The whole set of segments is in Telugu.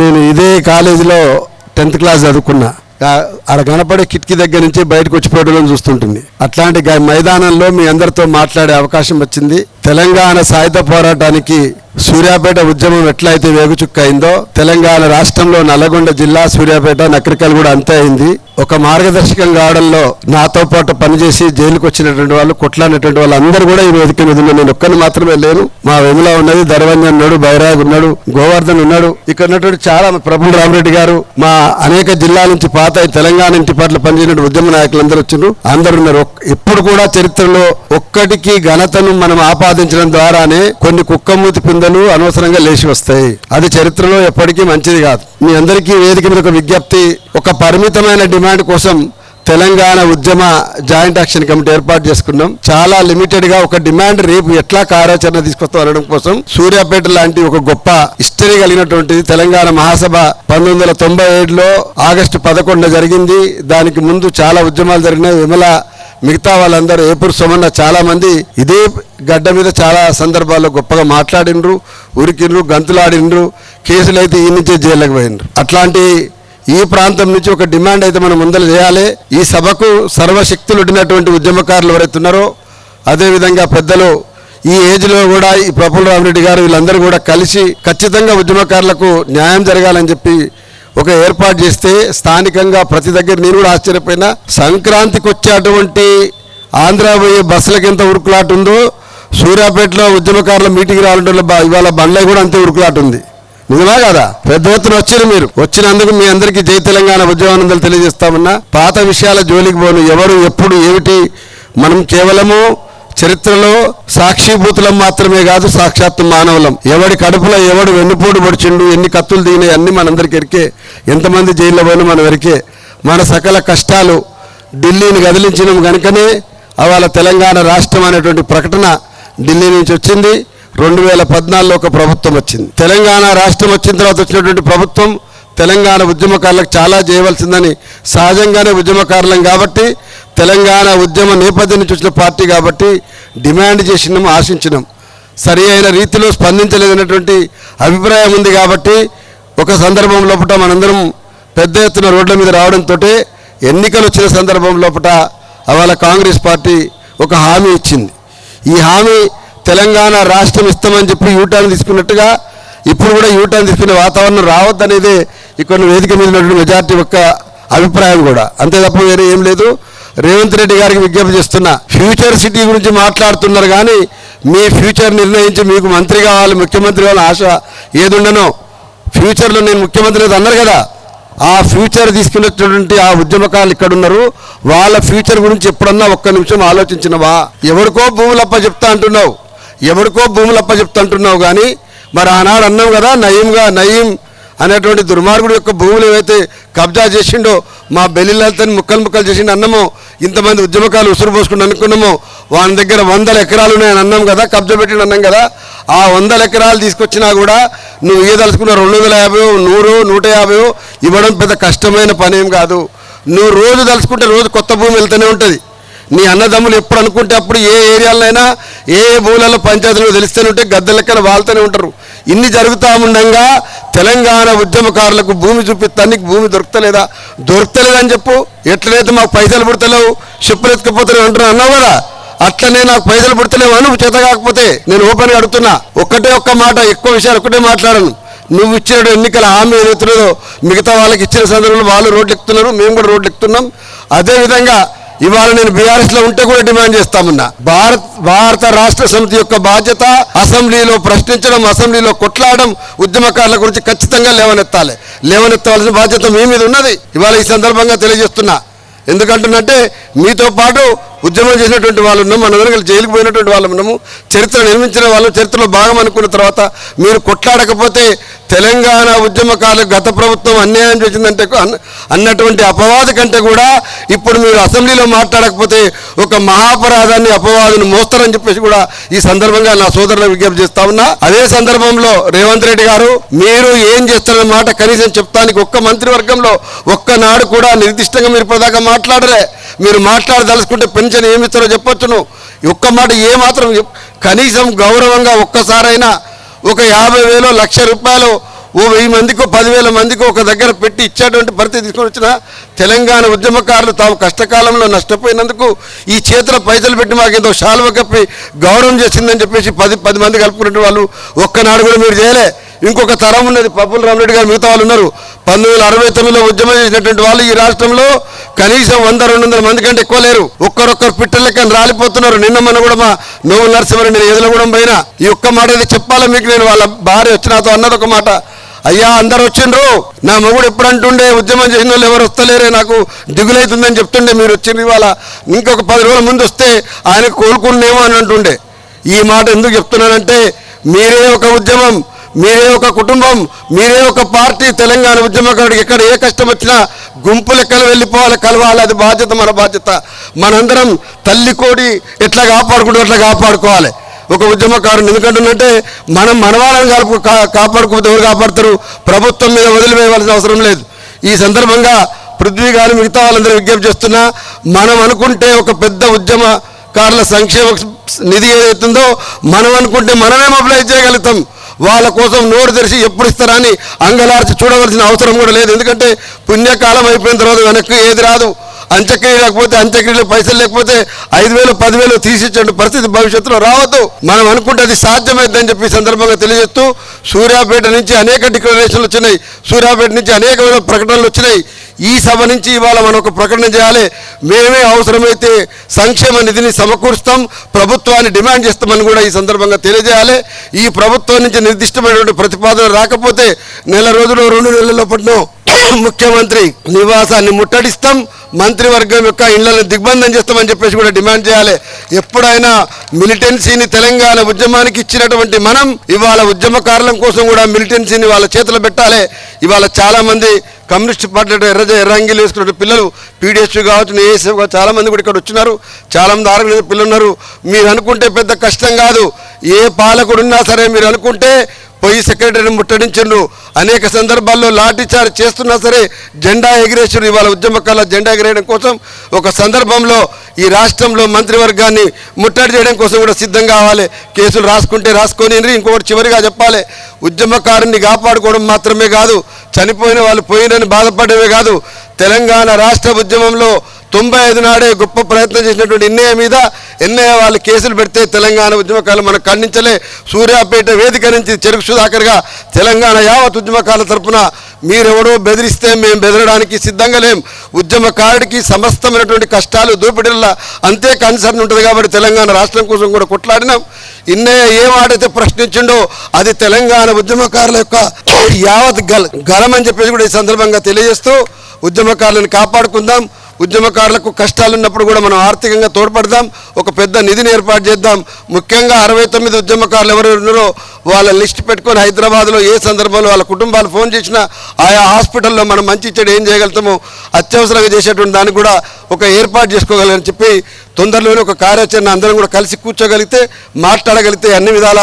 నేను ఇదే కాలేజీలో టెన్త్ క్లాస్ చదువుకున్నా. ఆడ కనపడే కిటికీ దగ్గర నుంచి బయటకు వచ్చిపోవడం చూస్తుంటుంది. అట్లాంటి మైదానంలో మీ అందరితో మాట్లాడే అవకాశం వచ్చింది. తెలంగాణ సాయుధ పోరాటానికి సూర్యాపేట ఉద్యమం ఎట్లయితే వేగుచుక్క అయిందో తెలంగాణ రాష్ట్రంలో నల్లగొండ జిల్లా సూర్యాపేట నక్రికల్ కూడా అంతే అయింది. ఒక మార్గదర్శకం కావడంలో నాతో పాటు పనిచేసి జైలుకు వచ్చినటువంటి వాళ్ళు కొట్లాడినటువంటి వాళ్ళు అందరూ కూడా ఈ వేదిక మీద ఉన్నారు. నేను ఒక్కరిని మాత్రమే లేను. మా వెముల ఉన్నది ధర్వంజన్ ఉన్నాడు బైరాగ్ ఉన్నాడు గోవర్ధన్ ఉన్నాడు. ఇక్కడ ఉన్నటువంటి చాలా ప్రభుల్ రామరెడ్డి గారు మా అనేక జిల్లాల నుంచి పాత తెలంగాణ ఇంటి పట్ల పనిచేసిన ఉద్యమ నాయకులు అందరూ వచ్చిండ్రు. అందరు ఉన్నారు. ఒక్- ఎప్పుడు కూడా చరిత్రలో ఒక్కటికి ఘనతను మనం ఆపాదించడం ద్వారానే కొన్ని కుక్కమూతి పిందెలు అనవసరంగా లేచి వస్తాయి. అది చరిత్రలో ఎప్పటికీ మంచిది కాదు. మీ అందరికీ వేదిక మీద ఒక విజ్ఞప్తి ఒక పరిమితమైన డిమాండ్ కోసం తెలంగాణ ఉద్యమ జాయింట్ యాక్షన్ కమిటీ ఏర్పాటు చేసుకున్నాం. చాలా లిమిటెడ్గా ఒక డిమాండ్ రేపు ఎట్లా కార్యాచరణ తీసుకొస్తాం అనడం కోసం సూర్యాపేట లాంటి ఒక గొప్ప హిస్టరీ కలిగినటువంటిది తెలంగాణ మహాసభ పంతొమ్మిది వందల తొంభై ఏడులో ఆగస్టు పదకొండున జరిగింది. దానికి ముందు చాలా ఉద్యమాలు జరిగినాయి. విమల మిగతా వాళ్ళందరూ ఏపూరు సోమన్న చాలామంది ఇదే గడ్డ మీద చాలా సందర్భాల్లో గొప్పగా మాట్లాడిండ్రు ఉరికిండ్రు గంతులాడిండ్రు కేసులు అయితే ఈ నుంచే జైలుకు పోయినరు అట్లాంటి ఈ ప్రాంతం నుంచి ఒక డిమాండ్ అయితే మనం ముందలు చేయాలి. ఈ సభకు సర్వశక్తులు ఉండినటువంటి ఉద్యమకారులు ఎవరైతే ఉన్నారో అదేవిధంగా పెద్దలు ఈ ఏజ్లో కూడా ఈ ప్రఫుల్ రామిరెడ్డి గారు వీళ్ళందరూ కూడా కలిసి ఖచ్చితంగా ఉద్యమకారులకు న్యాయం జరగాలని చెప్పి ఒక ఏర్పాటు చేస్తే స్థానికంగా ప్రతి దగ్గర నేను కూడా ఆశ్చర్యపోయినా సంక్రాంతికి వచ్చేటువంటి ఆంధ్ర పోయే బస్సులకు ఎంత ఉరుకులాట ఉందో సూర్యాపేటలో ఉద్యమకారుల మీటింగ్ రావడం ఇవాళ బండ్లకి కూడా అంతే ఉరుకులాట ఉంది. నిజమా కదా? పెద్ద ఎత్తున వచ్చారు మీరు. వచ్చినందుకు మీ అందరికీ జై తెలంగాణ ఉద్యమానందాలు తెలియజేస్తామన్నా పాత విషయాల జోలికి పోను. ఎవరు ఎప్పుడు ఏమిటి మనం కేవలము చరిత్రలో సాక్షిభూతులం మాత్రమే కాదు సాక్షాత్తు మానవులం. ఎవడి కడుపులో ఎవడు వెన్నుపోటు పడిచిండు ఎన్ని కత్తులు దిగినాయి అన్ని మనందరికి ఎరికే. ఎంతమంది జైల్లో పోయినా మనం ఎరికే మన సకల కష్టాలు ఢిల్లీని కదిలించడం కనుకనే అవాళ తెలంగాణ రాష్ట్రం అనేటువంటి ప్రకటన ఢిల్లీ నుంచి వచ్చింది. రెండు వేల పద్నాలుగులో ఒక ప్రభుత్వం వచ్చింది. తెలంగాణ రాష్ట్రం వచ్చిన తర్వాత వచ్చినటువంటి ప్రభుత్వం తెలంగాణ ఉద్యమకారులకు చాలా చేయవలసిందని సహజంగానే ఉద్యమకారులం కాబట్టి తెలంగాణ ఉద్యమ నేపథ్యం నుంచి వచ్చిన పార్టీ కాబట్టి డిమాండ్ చేసినాం ఆశించినాం. సరి అయిన రీతిలో స్పందించలేదన్నటువంటి అభిప్రాయం ఉంది కాబట్టి ఒక సందర్భం లోపల మనందరం పెద్ద ఎత్తున రోడ్ల మీద రావడంతో ఎన్నికలు వచ్చిన సందర్భం లోపల అవాళ కాంగ్రెస్ పార్టీ ఒక హామీ ఇచ్చింది. ఈ హామీ తెలంగాణ రాష్ట్రం ఇస్తామని చెప్పి యూటర్న్ తీసుకున్నట్టుగా ఇప్పుడు కూడా యూటర్న్ తీసుకునే వాతావరణం రావద్దనేదే ఇక్కడ వేదిక మీద ఉన్నటువంటి మెజార్టీ యొక్క అభిప్రాయం కూడా. అంతే తప్ప వేరే ఏం లేదు. రేవంత్ రెడ్డి గారికి విజ్ఞప్తి చేస్తున్నా ఫ్యూచర్ సిటీ గురించి మాట్లాడుతున్నారు కానీ మీ ఫ్యూచర్ నిర్ణయించి మీకు మంత్రి కావాలి ముఖ్యమంత్రి కావాలి ఆశ ఏదుండనో ఫ్యూచర్లో నేను ముఖ్యమంత్రి లేదు అన్నారు కదా. ఆ ఫ్యూచర్ తీసుకున్నటువంటి ఆ ఉద్యమకారులు ఇక్కడ ఉన్నారు వాళ్ళ ఫ్యూచర్ గురించి ఎప్పుడన్నా ఒక్క నిమిషం ఆలోచించినవా? ఎవరికో భూములప్ప చెప్తా అంటున్నావు. ఎవరికో భూములప్ప చెప్తా అంటున్నావు కానీ మరి ఆనాడు అన్నావు కదా నయీంగా నయీం అనేటువంటి దుర్మార్గుడు యొక్క భూములు ఏవైతే కబ్జా చేసిండో మా బెల్లిలతని ముక్కలు ముక్కలు చేసిండు అన్నమో ఇంతమంది ఉద్యమకాలు ఉసురు పోసుకుని అనుకున్నామో వాని దగ్గర వందల ఎకరాలు ఉన్నాయని అన్నాం కదా కబ్జా పెట్టిన అన్నాం కదా ఆ వందల ఎకరాలు తీసుకొచ్చినా కూడా నువ్వు ఇయ్యదలుచుకున్న రెండు వందల యాభై నూరు నూట యాభై ఇవ్వడం పెద్ద కష్టమైన పని ఏం కాదు. నువ్వు రోజు తలుచుకుంటే రోజు కొత్త భూమి వెళ్తూనే ఉంటుంది. నీ అన్నదమ్ములు ఎప్పుడు అనుకుంటే అప్పుడు ఏ ఏరియాలైనా ఏ ఏ భూములలో పంచాయతీలో తెలుస్తూనే ఉంటే గద్దె లెక్కన వాళ్ళతోనే ఉంటారు. ఇన్ని జరుగుతూ ఉండగా తెలంగాణ ఉద్యమకారులకు భూమి చూపిస్తానికి భూమి దొరకలేదా దొరకలేదని చెప్పు. ఎట్లనైతే మాకు పైసలు పుడతలేవు షిప్పులు ఎత్తుకుపోతలేవు అంటున్నా అన్నావు కదా? అట్లనే నాకు పైసలు పుడతలేవు అను చేత కాకపోతే నేను ఓపెన్గా అడుగుతున్నా. ఒక్కటే ఒక్క మాట ఎక్కువ విషయాలు ఒకటే మాట్లాడను. నువ్వు ఇచ్చిన ఎన్నికల హామీ ఏదైతున్నదో మిగతా వాళ్ళకి ఇచ్చిన సందర్భంలో వాళ్ళు రోడ్లు ఎక్కుతున్నారు మేము కూడా రోడ్లు ఎక్కుతున్నాం అదేవిధంగా ఇవాళ నేను బీఆర్ఎస్లో ఉంటే కూడా డిమాండ్ చేస్తామన్నా. భారత్ భారత రాష్ట్ర సమితి యొక్క బాధ్యత అసెంబ్లీలో ప్రశ్నించడం అసెంబ్లీలో కొట్లాడడం ఉద్యమకారుల గురించి ఖచ్చితంగా లేవనెత్తాలి. లేవనెత్తవలసిన బాధ్యత మీ మీద ఉన్నది. ఇవాళ ఈ సందర్భంగా తెలియజేస్తున్నా. ఎందుకంటున్నట్టే మీతో పాటు ఉద్యమం చేసినటువంటి వాళ్ళు ఉన్నాము మనందరం కలిసి జైలుకు పోయినటువంటి వాళ్ళు ఉన్నాము చరిత్ర నిర్మించిన వాళ్ళు చరిత్రలో భాగం అనుకున్న తర్వాత మీరు కొట్లాడకపోతే తెలంగాణ ఉద్యమకాలు గత ప్రభుత్వం అన్యాయం చేసిందంటే అన్నటువంటి అపవాది కంటే కూడా ఇప్పుడు మీరు అసెంబ్లీలో మాట్లాడకపోతే ఒక మహాపరాధాన్ని అపవాదిని మోస్తారని చెప్పేసి కూడా ఈ సందర్భంగా నా సోదరులకు విజ్ఞప్తి చేస్తా ఉన్నా. అదే సందర్భంలో రేవంత్ రెడ్డి గారు మీరు ఏం చేస్తారన్న మాట కనీసం చెప్తానికి ఒక్క మంత్రివర్గంలో ఒక్కనాడు కూడా నిర్దిష్టంగా మీరు ఇప్పటిదాకా మాట్లాడరే. మీరు మాట్లాడదలుచుకుంటే పెన్షన్ ఏమి ఇస్తారో చెప్పొచ్చును. ఒక్క మాట ఏమాత్రం కనీసం గౌరవంగా ఒక్కసారైనా ఒక యాభై వేలు లక్ష రూపాయలు ఓ వెయ్యి మందికో పదివేల మందికో ఒక దగ్గర పెట్టి ఇచ్చేటువంటి పరిస్థితి తీసుకొని వచ్చిన తెలంగాణ ఉద్యమకారులు తాము కష్టకాలంలో నష్టపోయినందుకు ఈ చేతుల పైసలు పెట్టి మాకు ఏదో శాలువ కప్పి గౌరవం చేసిందని చెప్పేసి పది పది మంది కలుపుకున్నట్టు వాళ్ళు ఒక్కనాడు కూడా మీరు చేయలే. ఇంకొక తరం ఉన్నది పప్పుల రామరెడ్డి గారు మిగతా వాళ్ళు ఉన్నారు. పంతొమ్మిది వందల అరవై తొమ్మిదిలో ఉద్యమం చేసినటువంటి వాళ్ళు ఈ రాష్ట్రంలో కనీసం వంద రెండు వందల మంది కంటే ఎక్కువ లేరు. ఒక్కరొక్కరు పిట్టల రాలిపోతున్నారు. నిన్న మన కూడా మా నోవు నరసింహారెడ్డి నేను ఎదులగూడెం పైన ఈ ఒక్క మాట అయితే చెప్పాలా మీకు నేను? వాళ్ళ భార్య వచ్చి నాతో అన్నది ఒక మాట. అయ్యా అందరు వచ్చిండ్రు. నా మొగుడు ఎప్పుడు అంటుండే ఉద్యమం చేసిన వాళ్ళు ఎవరు వస్తలేరే నాకు దిగులైతుందని చెప్తుండే. మీరు వచ్చిండ్రు ఇవాళ. ఇంకొక పది రోజుల ముందు వస్తే ఆయన కోలుకునేమో అని అంటుండే. ఈ మాట ఎందుకు చెప్తున్నానంటే మీరే ఒక ఉద్యమం. మీరే ఒక కుటుంబం మీరే ఒక పార్టీ తెలంగాణ ఉద్యమకారుడికి ఎక్కడ ఏ కష్టం వచ్చినా గుంపు లెక్కలు వెళ్ళిపోవాలి కలవాలి అది బాధ్యత మన బాధ్యత. మనందరం తల్లి కోడి ఎట్లా కాపాడుకుంటూ అట్లా కాపాడుకోవాలి. ఒక ఉద్యమకారుని ఎందుకంటుందంటే మనం మనవాళ్ళని కలుపు కా- కాపాడుకోకపోతే ఎవరు కాపాడుతారు? ప్రభుత్వం మీద వదిలివేయవలసిన అవసరం లేదు. ఈ సందర్భంగా పృథ్వీ గారు మిగతా వాళ్ళందరూ విజ్ఞప్తి చేస్తున్నా మనం అనుకుంటే ఒక పెద్ద ఉద్యమకారుల సంక్షేమ నిధి ఏదైతుందో మనం అనుకుంటే మనమే మొబిలైజ్ చేయగలుగుతాం? వాళ్ళ కోసం నోరు తెరిచి ఎప్పుడు ఇస్తారని అంగలార్చి చూడవలసిన అవసరం కూడా లేదు. ఎందుకంటే పుణ్యకాలం అయిపోయిన తర్వాత వెనక్కి ఏది రాదు. అంత్యక్రియ లేకపోతే అంత్యక్రియలో పైసలు లేకపోతే ఐదు వేలు పదివేలు తీసిచ్చే పరిస్థితి భవిష్యత్తులో రావద్దు. మనం అనుకుంటే అది సాధ్యమైందని చెప్పి సందర్భంగా తెలియజేస్తూ సూర్యాపేట నుంచి అనేక డిక్లరేషన్లు వచ్చినాయి. సూర్యాపేట నుంచి అనేకమైన ప్రకటనలు వచ్చినాయి. ఈ సభ నుంచి ఇవాళ మనం ఒక ప్రకటన చేయాలి. మేమే అవసరమైతే సంక్షేమ నిధిని సమకూరుస్తాం. ప్రభుత్వాన్ని డిమాండ్ చేస్తామని కూడా ఈ సందర్భంగా తెలియజేయాలి. ఈ ప్రభుత్వం నుంచి నిర్దిష్టమైనటువంటి ప్రతిపాదన రాకపోతే నెల రోజులు రెండు నెలల పట్టిన ముఖ్యమంత్రి నివాసాన్ని ముట్టడిస్తాం. మంత్రివర్గం యొక్క ఇళ్ళను దిగ్బంధం చేస్తామని చెప్పేసి కూడా డిమాండ్ చేయాలి. ఎప్పుడైనా మిలిటెన్సీని తెలంగాణ ఉద్యమానికి ఇచ్చినటువంటి మనం ఇవాళ ఉద్యమకారులం కోసం కూడా మిలిటెన్సీని వాళ్ళ చేతిలో పెట్టాలి. ఇవాళ చాలామంది కమ్యూనిస్ట్ పార్టీ ఎర్ర ఎర్రంగిలు వేసుకున్న పిల్లలు పీడిఎస్యూ కావచ్చు ఏఎస్ఎఫ్ కావచ్చు చాలామంది కూడా ఇక్కడ వచ్చినారు. చాలా మంది ఆరోగ్య పిల్లలు ఉన్నారు. మీరు అనుకుంటే పెద్ద కష్టం కాదు. ఏ పాలకుడు ఉన్నా సరే మీరు అనుకుంటే పోయి సెక్రటరీని ముట్టడించండు అనేక సందర్భాల్లో లాఠీ చార్జ్ చేస్తున్నా సరే జెండా ఎగిరేసారు ఇవాళ ఉద్యమకాల జెండా ఎగిరేయడం కోసం ఒక సందర్భంలో ఈ రాష్ట్రంలో మంత్రివర్గాన్ని ముట్టడి చేయడం కోసం కూడా సిద్ధం కావాలి. కేసులు రాసుకుంటే రాసుకొని ఇంకొకటి చివరిగా చెప్పాలి. ఉద్యమకారుని కాపాడుకోవడం మాత్రమే కాదు చనిపోయిన వాళ్ళు పోయినని బాధపడమే కాదు. తెలంగాణ రాష్ట్ర ఉద్యమంలో తొంభై ఐదు నాడే గొప్ప ప్రయత్నం చేసినటువంటి ఎన్ఐఏ మీద ఎన్ఐఏ వాళ్ళు కేసులు పెడితే తెలంగాణ ఉద్యమకాలు మనం ఖండించలే. సూర్యాపేట వేదిక నుంచి చెరుకు సుధాకర్గా తెలంగాణ యావత్ ఉద్యమకాల తరపున మీరెవడో బెదిరిస్తే మేము బెదరడానికి సిద్ధంగా లేం. ఉద్యమకారుడికి సమస్తమైనటువంటి కష్టాలు దోపిడీల అంతే కన్సర్న్ ఉంటుంది కాబట్టి తెలంగాణ రాష్ట్రం కోసం కూడా కొట్లాడినాం. ఇన్నయ్య ఏ మాటైతే ప్రశ్నించిండో అది తెలంగాణ ఉద్యమకారుల యొక్క యావత్ గల గలం అని చెప్పేసి కూడా ఈ సందర్భంగా తెలియజేస్తూ ఉద్యమకారులను కాపాడుకుందాం. ఉద్యమకారులకు కష్టాలు ఉన్నప్పుడు కూడా మనం ఆర్థికంగా తోడ్పడదాం ఒక పెద్ద నిధిని ఏర్పాటు చేద్దాం. ముఖ్యంగా అరవై తొమ్మిది ఉద్యమకారులు ఎవరు ఉన్నారో వాళ్ళ లిస్ట్ పెట్టుకొని హైదరాబాద్లో ఏ సందర్భంలో వాళ్ళ కుటుంబాలు ఫోన్ చేసినా ఆయా హాస్పిటల్లో మనం మంచి చెడు ఏం చేయగలుగుతామో అత్యవసరంగా చేసేటువంటి దానికి కూడా ఒక ఏర్పాటు చేసుకోగలని చెప్పి తొందరలోనే ఒక కార్యాచరణ అందరం కూడా కలిసి కూర్చోగలిగితే మాట్లాడగలిగితే అన్ని విధాల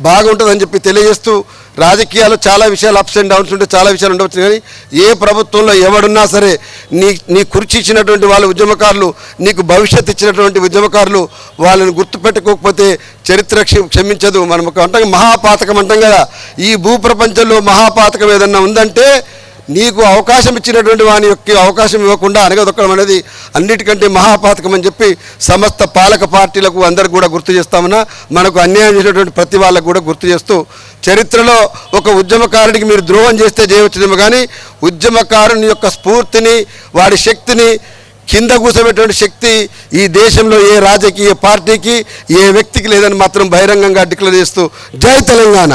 బాగుంటుందని చెప్పి తెలియజేస్తూ రాజకీయాల్లో చాలా విషయాలు అప్స్ అండ్ డౌన్స్ ఉంటే చాలా విషయాలు ఉండవచ్చు కానీ ఏ ప్రభుత్వంలో ఎవడున్నా సరే నీ నీ కుర్చీ ఇచ్చినటువంటి వాళ్ళ ఉద్యమకారులు నీకు భవిష్యత్తు ఇచ్చినటువంటి ఉద్యమకారులు వాళ్ళని గుర్తుపెట్టుకోకపోతే చరిత్ర క్షమించదు. మనం ఒక అంటాం మహాపాతకం అంటాం కదా. ఈ భూప్రపంచంలో మహాపాతకం ఏదన్నా ఉందంటే నీకు అవకాశం ఇచ్చినటువంటి వాని యొక్క అవకాశం ఇవ్వకుండా అనగదొక్కడం అనేది అన్నిటికంటే మహాపాతకం అని చెప్పి సమస్త పాలక పార్టీలకు అందరికి కూడా గుర్తు చేస్తామన్నా మనకు అన్యాయం చేసినటువంటి ప్రతి వాళ్ళకు కూడా గుర్తు చేస్తూ చరిత్రలో ఒక ఉద్యమకారుడికి మీరు ద్రోహం చేస్తే చేయవచ్చునేమో కానీ ఉద్యమకారుని యొక్క స్ఫూర్తిని వాడి శక్తిని కింద కూర్చోబెట్టిన శక్తి ఈ దేశంలో ఏ రాజకీయ పార్టీకి ఏ వ్యక్తికి లేదని మాత్రం బహిరంగంగా డిక్లేర్ చేస్తూ జై తెలంగాణ!